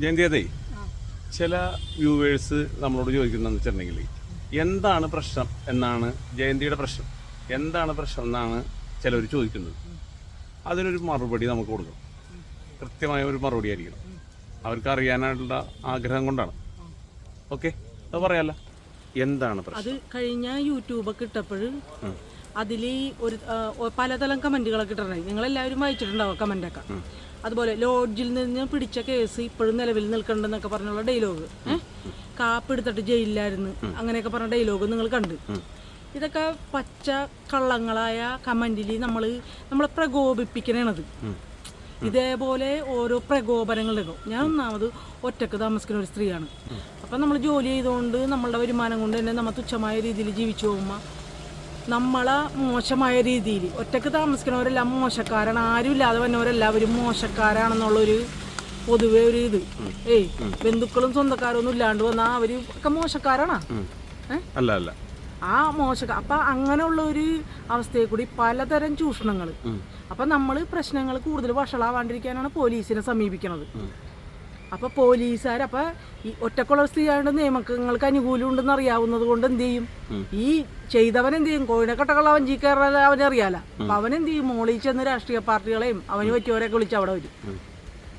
ജയന്തിയതേ ചില വ്യൂവേഴ്സ് നമ്മളോട് ചോദിക്കുന്നതെന്ന് വെച്ചിട്ടുണ്ടെങ്കിൽ എന്താണ് പ്രശ്നം എന്നാണ് ജയന്തിയുടെ പ്രശ്നം. എന്താണ് പ്രശ്നം എന്നാണ് ചിലർ ചോദിക്കുന്നത്. അതിനൊരു മറുപടി നമുക്ക് കൊടുക്കണം. കൃത്യമായ ഒരു മറുപടി ആയിരിക്കണം. അവർക്ക് അറിയാനായിട്ടുള്ള ആഗ്രഹം കൊണ്ടാണ്. ഓക്കെ? അത് പറയാല്ല എന്താണ് പ്രശ്നം? അത് കഴിഞ്ഞ യൂട്യൂബൊക്കെ ഇട്ടപ്പോൾ അതിൽ ഒരു പലതരം കമന്റുകളൊക്കെ ഇട്ടിട്ടുണ്ടായി നിങ്ങളെല്ലാവരും വായിച്ചിട്ടുണ്ടാവും കമന്റൊക്കെ? അതുപോലെ ലോഡ്ജിൽ നിന്ന് പിടിച്ച കേസ് ഇപ്പോഴും നിലവിൽ നിൽക്കണ്ടെന്നൊക്കെ പറഞ്ഞുള്ള ഡയലോഗ്. കാപ്പ് എടുത്തിട്ട് ജയിലിലായിരുന്നു. അങ്ങനെയൊക്കെ പറഞ്ഞ ഡയലോഗ് നിങ്ങൾ കണ്ട്. ഇതൊക്കെ പച്ച കള്ളങ്ങളായ കമന്റിൽ നമ്മൾ നമ്മളെ പ്രകോപിപ്പിക്കണത് ഇതേപോലെ ഓരോ പ്രകോപനങ്ങളുണ്ടാകും ഞാൻ ഒന്നാമത് ഒറ്റയ്ക്ക് താമസിക്കുന്ന ഒരു സ്ത്രീയാണ്. അപ്പം നമ്മൾ ജോലി ചെയ്തുകൊണ്ട് നമ്മളുടെ വരുമാനം കൊണ്ട് തന്നെ നമ്മൾ തുച്ഛമായ രീതിയിൽ ജീവിച്ചു പോകുമ്പോൾ നമ്മളെ മോശമായ രീതിയിൽ ഒറ്റയ്ക്ക് താമസിക്കുന്നവരെല്ലാം മോശക്കാരാണ്. ആരും ഇല്ലാതെ വന്നവരെല്ലാവരും മോശക്കാരാണെന്നുള്ളൊരു പൊതുവെ ഒരു ഇത്. ഏയ് ബന്ധുക്കളും സ്വന്തക്കാരും ഒന്നും ഇല്ലാണ്ട് വന്നാൽ അവർ ഒക്കെ മോശക്കാരാണാ? അല്ല അല്ല. ആ മോശം അപ്പൊ അങ്ങനെയുള്ള ഒരു അവസ്ഥയെ കൂടി പലതരം ചൂഷണങ്ങൾ അപ്പൊ നമ്മൾ പ്രശ്നങ്ങൾ കൂടുതൽ വഷളാവാണ്ടിരിക്കാനാണ് പോലീസിനെ സമീപിക്കുന്നത് അപ്പൊ പോലീസുകാർ അപ്പോൾ ഈ ഒറ്റക്കുള്ള സ്ത്രീയായിട്ട് നിയമങ്ങൾക്ക് അനുകൂലം ഉണ്ടെന്ന് അറിയാവുന്നത് കൊണ്ട് എന്ത് ചെയ്യും? ഈ ചെയ്തവൻ എന്ത് ചെയ്യും? കോഴിനക്കട്ടക്കുള്ള അവൻ ജീ കയറാൻ അവനറിയാല. അപ്പൊ അവൻ എന്ത് ചെയ്യും? മോളിൽ ചെന്ന് രാഷ്ട്രീയ പാർട്ടികളെയും അവന് പറ്റിയവരെയൊക്കെ വിളിച്ച് അവിടെ വരും.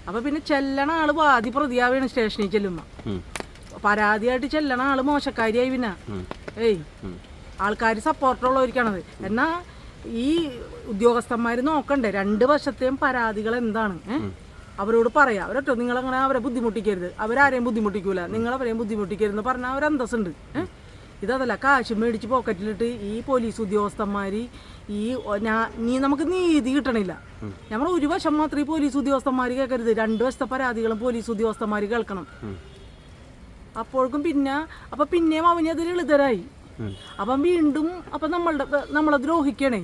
അപ്പൊ പിന്നെ ചെല്ലണ ആൾ വാദി പ്രതിയാവാണ് സ്റ്റേഷനിൽ ചെല്ലുമ്പോ. ഉം. പരാതിയായിട്ട് ചെല്ലണ ആൾ മോശക്കാരിയായി പിന്നെ. ഏയ്. ആൾക്കാർ സപ്പോർട്ടുള്ളവർക്കാണത്. എന്നാ ഈ ഉദ്യോഗസ്ഥന്മാർ നോക്കണ്ടേ? രണ്ട് വശത്തെയും പരാതികൾ എന്താണ് ഏ? അവരോട് പറയാം. അവരൊറ്റ നിങ്ങളങ്ങനെ അവരെ ബുദ്ധിമുട്ടിക്കരുത്. അവരാരെയും ബുദ്ധിമുട്ടിക്കൂല. നിങ്ങളവരെയും ബുദ്ധിമുട്ടിക്കരുത് ബുദ്ധിമുട്ടിക്കരുതെന്ന് പറഞ്ഞാൽ അവർ അന്തസ്സുണ്ട്. ഇതല്ല ഇതതല്ല കാശ് മേടിച്ച് പോക്കറ്റിലിട്ട് ഈ പോലീസ് ഉദ്യോഗസ്ഥന്മാർ ഈ നീ നമുക്ക് നീതി കിട്ടണില്ല. നമ്മൾ ഒരു വശം മാത്രം ഈ പോലീസ് ഉദ്യോഗസ്ഥന്മാർ കേൾക്കരുത് രണ്ട് വശത്തെ പരാതികളും പോലീസ് ഉദ്യോഗസ്ഥന്മാർ കേൾക്കണം. അപ്പോഴേക്കും പിന്നെ അപ്പൊ പിന്നെയും അവന് അതിൽ എളുതരായി അപ്പം വീണ്ടും അപ്പൊ നമ്മളുടെ നമ്മളെ ദ്രോഹിക്കണേ.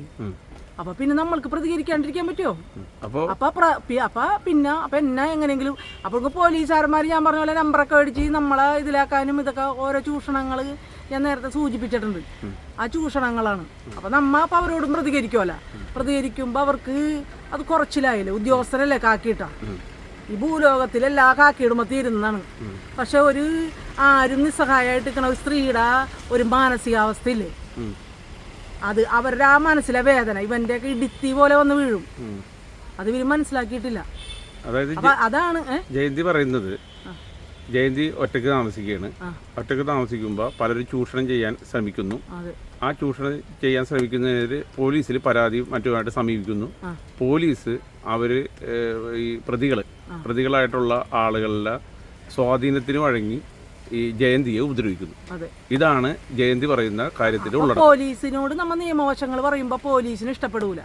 അപ്പൊ പിന്നെ നമ്മൾക്ക് പ്രതികരിക്കാണ്ടിരിക്കാൻ പറ്റുമോ? അപ്പോൾ അപ്പൊ അപ്പൊ പിന്നെ അപ്പൊ എന്നെ എങ്ങനെയെങ്കിലും. അപ്പൊ പോലീസുകാരന്മാർ ഞാൻ പറഞ്ഞ പോലെ നമ്പറൊക്കെ മേടിച്ച് നമ്മളെ ഇതിലാക്കാനും ഇതൊക്കെ ഓരോ ചൂഷണങ്ങൾ ഞാൻ നേരത്തെ സൂചിപ്പിച്ചിട്ടുണ്ട്. ആ ചൂഷണങ്ങളാണ്. അപ്പൊ നമ്മ അപ്പൊ അവരോടും പ്രതികരിക്കുമല്ല പ്രതികരിക്കുമ്പോ അവർക്ക് അത് കുറച്ചിലായില്ലേ? ഉദ്യോഗസ്ഥരല്ലേ കാക്കിയിട്ടാ? ഈ ഭൂലോകത്തിൽ എല്ലാ കാക്കിയിടുമ്പോ തീരുന്നതാണ് പക്ഷെ ഒരു ആരും നിസ്സഹായമായിട്ട് നിൽക്കണ ഒരു സ്ത്രീയുടെ ഒരു മാനസികാവസ്ഥയില്ലേ? അത് അവരുടെ ആ മനസ്സിലെ വേദന ഇവന്റെ ഒക്കെ ഇടുത്തി പോലെ വന്ന് വീഴും. അത് ഇവർ മനസ്സിലാക്കിയിട്ടില്ല. അതായത് അതാണ് ജയന്തി പറയുന്നത് ജയന്തി ഒറ്റയ്ക്ക് താമസിക്കുകയാണ്. ഒറ്റയ്ക്ക് താമസിക്കുമ്പോൾ പലരും ചൂഷണം ചെയ്യാൻ ശ്രമിക്കുന്നു. ആ ചൂഷണം ചെയ്യാൻ ശ്രമിക്കുന്നതിന് പോലീസിൽ പരാതി മറ്റുമായിട്ട് സമീപിക്കുന്നു. പോലീസ് അവർ ഈ പ്രതികൾ പ്രതികളായിട്ടുള്ള ആളുകളുടെ സ്വാധീനത്തിന് വഴങ്ങി ഈ ജയന്തിയെ ഉപദ്രവിക്കുന്നു. അതെ. ഇതാണ് ജയന്തി പറയുന്ന കാര്യത്തിന്റെ ഉള്ളത് പോലീസിനോട് നമ്മ നിയമവശങ്ങൾ പറയുമ്പോ പോലീസിന് ഇഷ്ടപ്പെടൂല.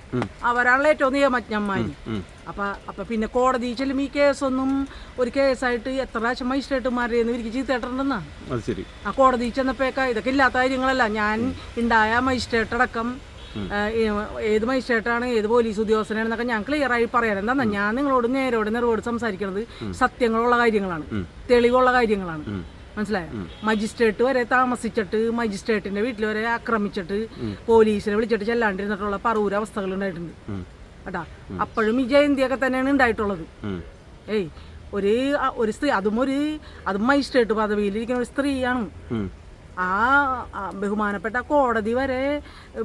അവരാണല്ലോ ഏറ്റവും നിയമജ്ഞന്മാര്. അപ്പൊ അപ്പൊ പിന്നെ കോടതി ചെല്ലും ഈ കേസൊന്നും ഒരു കേസായിട്ട് എത്ര പ്രാവശ്യം മജിസ്ട്രേറ്റുമാരുടെ എനിക്ക് ചീത്തേട്ടുണ്ടെന്നാ അത് ശരി. ആ കോടതി ചെന്നപ്പോ ഇതൊക്കെ ഇല്ലാത്ത കാര്യങ്ങളല്ല. ഞാൻ ഉണ്ടായ മജിസ്ട്രേറ്റ് അടക്കം ഏത് മജിസ്ട്രേറ്റാണ് ഏത് പോലീസ് ഉദ്യോഗസ്ഥനാണെന്നൊക്കെ ഞാൻ ക്ലിയർ ആയി പറയാൻ എന്താ ഞാൻ നിങ്ങളോട് നേരോട് നേരോട് സംസാരിക്കുന്നത് സത്യങ്ങളുള്ള കാര്യങ്ങളാണ്. തെളിവുള്ള കാര്യങ്ങളാണ്. മനസ്സിലായോ? മജിസ്ട്രേറ്റ് വരെ താമസിച്ചിട്ട് മജിസ്ട്രേറ്റിന്റെ വീട്ടിൽ വരെ ആക്രമിച്ചിട്ട് പോലീസിനെ വിളിച്ചിട്ട് ചെല്ലാണ്ടിരുന്നിട്ടുള്ള പറൂര അവസ്ഥകൾ ഉണ്ടായിട്ടുണ്ട്. കേട്ടാ? അപ്പോഴും ഈ ജയന്തിയൊക്കെ തന്നെയാണ് ഉണ്ടായിട്ടുള്ളത്. ഏയ് ഒരു ഒരു സ്ത്രീ അതും ഒരു അതും മജിസ്ട്രേറ്റ് പദവിയിലിരിക്കുന്ന ഒരു സ്ത്രീയാണ്. ആ ബഹുമാനപ്പെട്ട കോടതി വരെ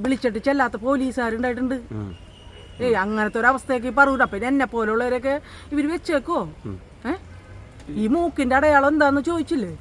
വിളിച്ചിട്ട് ചെല്ലാത്ത പോലീസുകാരുണ്ടായിട്ടുണ്ട്. ഏയ് അങ്ങനത്തെ ഒരു അവസ്ഥയൊക്കെ ഈ പറയൂല പിന്നെ എന്നെ പോലുള്ളവരൊക്കെ ഇവർ വെച്ചേക്കോ ഏ? ഈ മൂക്കിന്റെ അടയാളം എന്താന്ന് ചോദിച്ചില്ലേ?